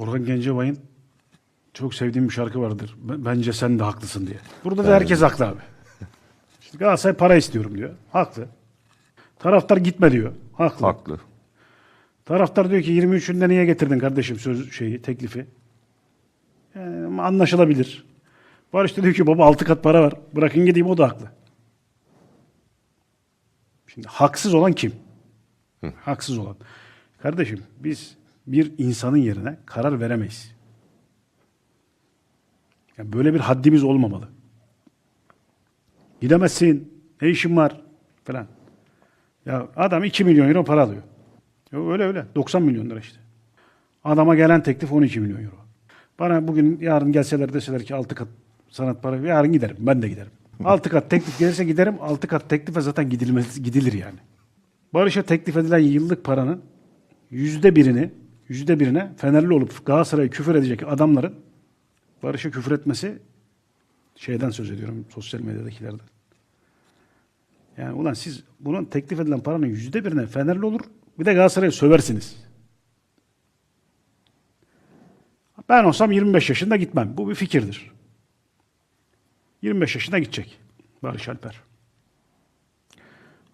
Orhan Gencebay'ın çok sevdiğim bir şarkı vardır. "B- Bence sen de haklısın diye. Burada da herkes haklı abi. Şimdi Galatasaray para istiyorum diyor. Haklı. Taraftar gitme diyor. Haklı. Haklı. Taraftar diyor ki 23'ünde niye getirdin kardeşim söz şeyi teklifi? Yani anlaşılabilir. Barış da diyor ki baba 6 kat para var. Bırakın gideyim o da haklı. Şimdi haksız olan kim? Haksız olan. Kardeşim biz bir insanın yerine karar veremeyiz. Yani böyle bir haddimiz olmamalı. Gidemezsin. Ne işin var? Falan. Ya adam 2 milyon euro para alıyor. Ya öyle öyle. 90 milyon lira işte. Adama gelen teklif 12 milyon euro. Bana bugün yarın gelseler deseler ki 6 kat sanat para yarın giderim. Ben de giderim. 6 kat teklif gelirse giderim. 6 kat teklife zaten gidilmez, gidilir yani. Barış'a teklif edilen yıllık paranın yüzde birini yüzde birine Fenerli olup Galatasaray'a küfür edecek adamların Barış'a küfür etmesi şeyden söz ediyorum sosyal medyadakilerden. Yani ulan siz bunun teklif edilen paranın yüzde birine Fenerli olur bir de Galatasaray'ı söversiniz. Ben olsam 25 yaşında gitmem. Bu bir fikirdir. 25 yaşında gidecek Barış Alper.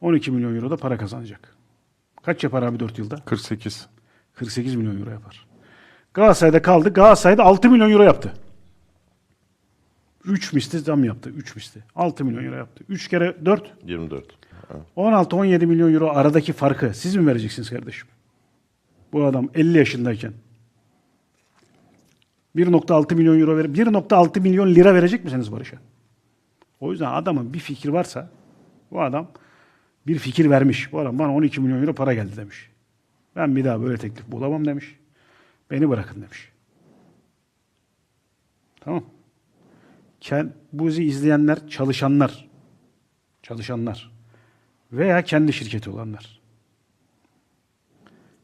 12 milyon euro da para kazanacak. Kaç yapar abi 4 yılda? 48. 48 milyon euro yapar. Galatasaray'da kaldı. Galatasaray'da 6 milyon euro yaptı. 3 misli zam yaptı. 3 misli. 6 milyon euro yaptı. 3 kere 4 24. Ha. 16-17 milyon euro aradaki farkı siz mi vereceksiniz kardeşim? Bu adam 50 yaşındayken 1.6 milyon euro verip 1.6 milyon lira verecek misiniz Barış'a? O yüzden adamın bir fikir varsa bu adam bir fikir vermiş. Bu adam bana 12 milyon euro para geldi demiş. Ben bir daha böyle teklif bulamam demiş. Beni bırakın demiş. Tamam. Ken, bu bizi izleyenler çalışanlar. Çalışanlar veya kendi şirketi olanlar.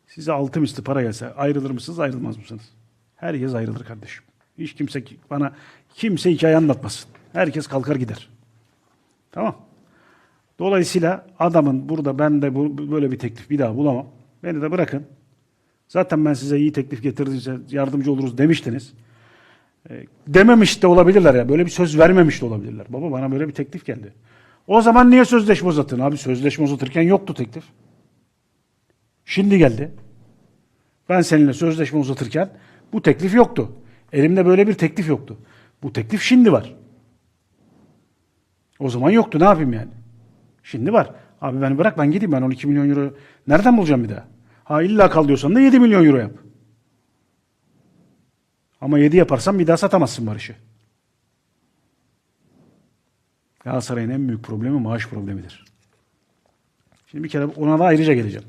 Size altı misli para gelse ayrılır mısınız, ayrılmaz mısınız? Herkes ayrılır kardeşim. Hiç kimse ki- bana kimse hikaye anlatmasın. Herkes kalkar gider. Tamam. Dolayısıyla adamın burada ben de bu, böyle bir teklif bir daha bulamam. Beni de bırakın. Zaten ben size iyi teklif getirdiyse yardımcı oluruz demiştiniz. E, dememiş de olabilirler ya. Böyle bir söz vermemiş de olabilirler. Baba bana böyle bir teklif geldi. O zaman niye sözleşme uzatın? Abi sözleşme uzatırken yoktu teklif. Şimdi geldi. Ben seninle sözleşme uzatırken bu teklif yoktu. Elimde böyle bir teklif yoktu. Bu teklif şimdi var. O zaman yoktu. Ne yapayım yani? Şimdi var. Abi beni bırak ben gideyim. Ben 12 milyon euro nereden bulacağım bir daha? Ha illa kal diyorsan da 7 milyon euro yap. Ama 7 yaparsan bir daha satamazsın Barış'ı. Galatasaray'ın en büyük problemi maaş problemidir. Şimdi bir kere ona da ayrıca geleceğim.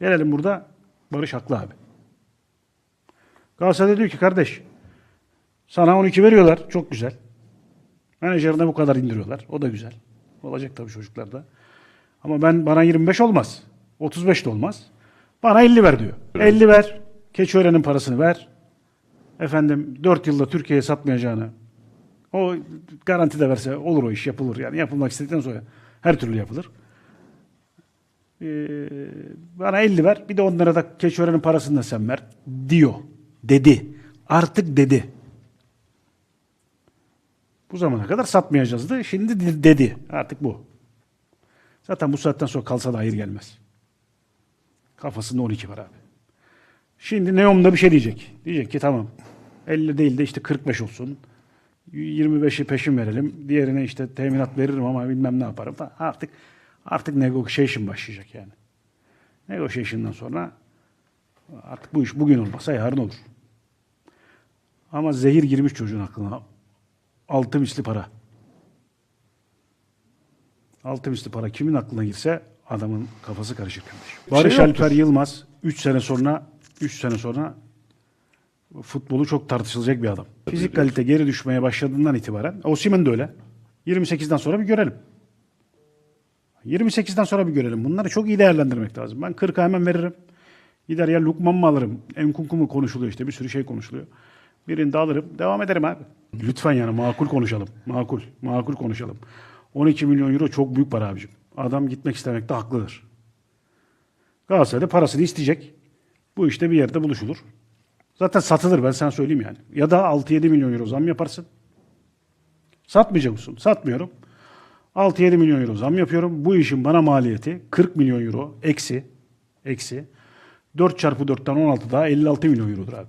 Gelelim burada Barış haklı abi. Galatasaray diyor ki kardeş sana 12 veriyorlar çok güzel. Menajerine bu kadar indiriyorlar. O da güzel. Olacak tabii çocuklarda. Ama ben bana 25 olmaz. 35 de olmaz. Bana 50 ver diyor. 50 ver. Keçiören'in parasını ver. Efendim 4 yılda Türkiye'ye satmayacağını o garanti de verse olur o iş yapılır. Yani yapılmak istedikten sonra her türlü yapılır. Ee, bana 50 ver. Bir de onlara da Keçiören'in parasını da sen ver. Diyor. Dedi. Artık dedi. Bu zamana kadar satmayacağızdı. Şimdi de- dedi. Artık bu. Zaten bu saatten sonra kalsa da hayır gelmez. Kafasında 12 var abi. Şimdi Neom'da bir şey diyecek. Diyecek ki tamam 50 değil de işte 45 olsun. 25'i peşin verelim. Diğerine işte teminat veririm ama bilmem ne yaparım falan. Artık artık negotiation başlayacak yani. Negotiation'dan sonra artık bu iş bugün olmasa yarın olur. Ama zehir girmiş çocuğun aklına. Altı misli para. Altı misli para kimin aklına girse adamın kafası karışır kardeşim. Barış şey. Alper Yılmaz 3 sene sonra 3 sene sonra futbolu çok tartışılacak bir adam. Fizik kalite geri düşmeye başladığından itibaren Osimhen de öyle. 28'den sonra bir görelim. 28'den sonra bir görelim. Bunları çok iyi değerlendirmek lazım. Ben 40'a hemen veririm. Gider ya Lukman mı alırım? Enkunku mu konuşuluyor işte bir sürü şey konuşuluyor. Birini de alırım. Devam ederim abi. Lütfen yani makul konuşalım. Makul. Makul konuşalım. 12 milyon euro çok büyük para abicim. Adam gitmek istemekte haklıdır. Galatasaray'da parasını isteyecek. Bu işte bir yerde buluşulur. Zaten satılır ben sana söyleyeyim yani. Ya da 6-7 milyon euro zam yaparsın. Satmayacak mısın? Satmıyorum. 6-7 milyon euro zam yapıyorum. Bu işin bana maliyeti 40 milyon euro eksi eksi 4 çarpı 4'ten 16 daha 56 milyon eurodur abi.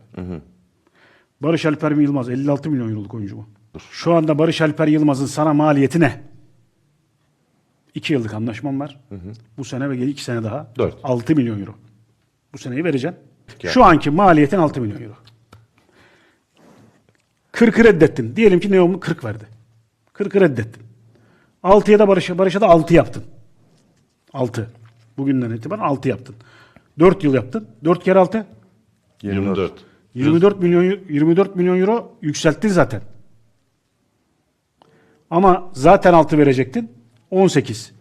Barış Alper mi Yılmaz 56 milyon euroluk oyuncu mu? Şu anda Barış Alper Yılmaz'ın sana maliyeti ne? 2 yıllık anlaşmam var. Bu sene ve 2 sene daha. Dört. 6 milyon euro. Bu seneyi vereceksin. Yani. Şu anki maliyetin 6 milyon euro. 40'ı reddettin. Diyelim ki Neom'u 40 verdi. 40'ı reddettin. 6'ya da Barış'a, Barış'a da 6 yaptın. 6. Bugünden itibaren 6 yaptın. 4 yıl yaptın. 4 kere 6. 24. 24 milyon 24 milyon euro yükselttin zaten. Ama zaten 6 verecektin. 18.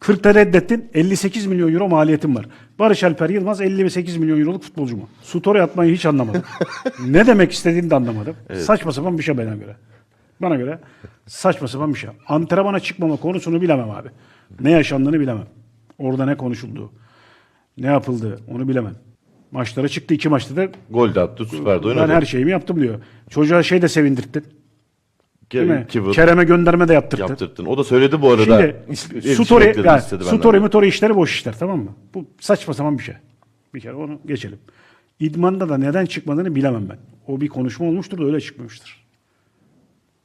40'ta reddettin. 58 milyon euro maliyetin var. Barış Alper Yılmaz 58 milyon euroluk futbolcu mu? Story atmayı hiç anlamadım. ne demek istediğini de anlamadım. Saçma sapan bir şey bana göre. Bana göre saçma sapan bir şey. Antrenmana çıkmama konusunu bilemem abi. Ne yaşandığını bilemem. Orada ne konuşuldu, ne yapıldı onu bilemem. Maçlara çıktı. iki maçta da Gol de attı, süper de oynadı. ben her şeyimi yaptım diyor. Çocuğa şey de sevindirttin. Değil mi? Kerem'e gönderme de yaptırttın. yaptırttın. O da söyledi bu arada. Şimdi story, ekledim, yani, story motoru işleri boş işler tamam mı? Bu saçma sapan bir şey. Bir kere onu geçelim. İdmanda da neden çıkmadığını bilemem ben. O bir konuşma olmuştur da öyle çıkmamıştır.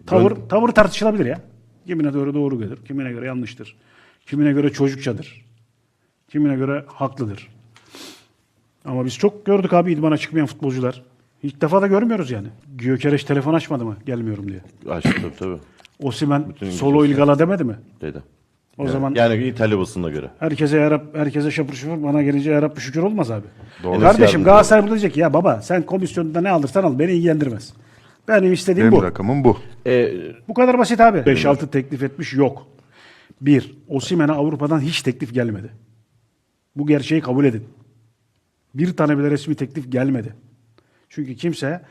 Tavır, tavır tartışılabilir ya. Kimine göre doğru gelir, kimine göre yanlıştır. Kimine göre çocukçadır. Kimine göre haklıdır. Ama biz çok gördük abi idmana çıkmayan futbolcular. İlk defa da görmüyoruz yani. Gökereş telefon açmadı mı gelmiyorum diye. Açtı tabii tabii. Osimen Bütün solo ilgala demedi mi? Dedi. O Yani- zaman Yani İtalya basınına göre. herkese yarab herkese şapır şupur bana gelince yarab şükür olmaz abi. Doğru. Kardeşim Yardımcı Galatasaray burada diyecek ya baba sen komisyonda ne alırsan al beni ilgilendirmez. Benim istediğim Benim bu. rakamım bu. E, Bu kadar basit abi. 5-6 teklif etmiş yok. Bir, Osimhen'e Avrupa'dan hiç teklif gelmedi. Bu gerçeği kabul edin. Bir tane bile resmi teklif gelmedi. Çünkü kimse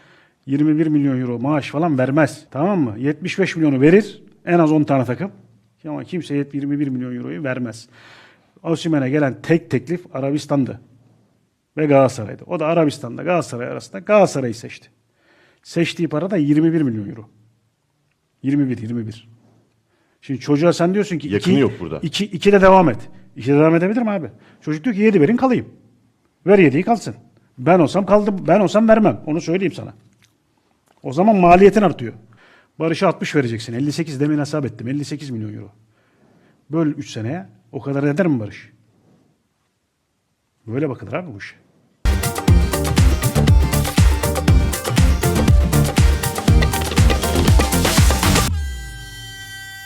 21 milyon euro maaş falan vermez. Tamam mı? 75 milyonu verir. En az 10 tane takım. Ama kimse 21 milyon euroyu vermez. Osimhen'e gelen tek teklif Arabistan'dı. Ve Galatasaray'dı. O da Arabistan'da Galatasaray arasında Galatasaray'ı seçti. Seçtiği para da 21 milyon euro. 21, 21. Şimdi çocuğa sen diyorsun ki Yakını iki, yok burada. Iki, iki de devam et. İki de devam edebilir mi abi? Çocuk diyor ki yedi verin kalayım. Ver yediği kalsın. Ben olsam kaldım. Ben olsam vermem. Onu söyleyeyim sana. O zaman maliyetin artıyor. Barış'a 60 vereceksin. 58 demin hesap ettim. 58 milyon euro. Böl 3 seneye. O kadar eder mi Barış? Böyle bakılır abi bu iş.